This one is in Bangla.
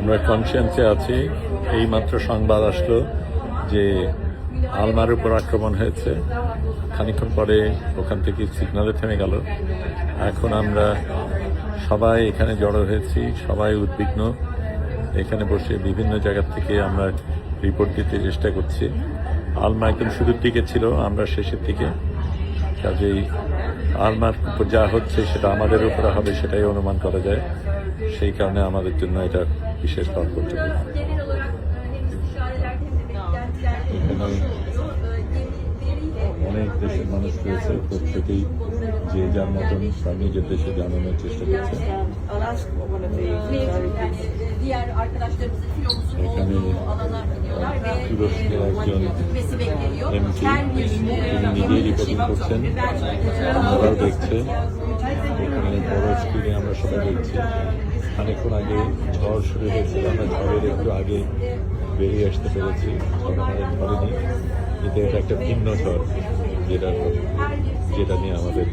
আমরা কনসিয়েন্সে আছি। এই মাত্র সংবাদ আসলো যে আলমার উপর আক্রমণ হয়েছে। খানিকক্ষণ পরে ওখান থেকে সিগনালে থেমে গেল। এখন আমরা সবাই এখানে জড়ো হয়েছি, সবাই উদ্বিগ্ন। এখানে বসে বিভিন্ন জায়গা থেকে আমরা রিপোর্ট দিতে চেষ্টা করছি। আলমা একদম শুরুর দিকে ছিল, আমরা শেষের দিকে। কাজেই আলমার উপর যা হচ্ছে সেটা আমাদের উপরে হবে, সেটাই অনুমান করা যায়। সেই কারণে আমাদের জন্য এটা বিশেষ এখানে অনেক দেশের মানুষ রয়েছে, প্রত্যেকেই যে যার মতন তার নিজের দেশে জানানোর চেষ্টা করছে। এখানে ask one of e, e, নিজেই রিপোর্টিং করছেন আমরাও দেখছে এখানে বড় স্ক্রিনে আমরা সবাই দেখছি খানিকক্ষণ আগে ঝড় শুরু হয়েছিল আমরা ঝড়ের একটু আগে বেরিয়ে আসতে পেরেছি ঝড় আমাদের ধরেনি কিন্তু এটা একটা ভিন্ন ঝড় যেটা যেটা নিয়ে আমাদের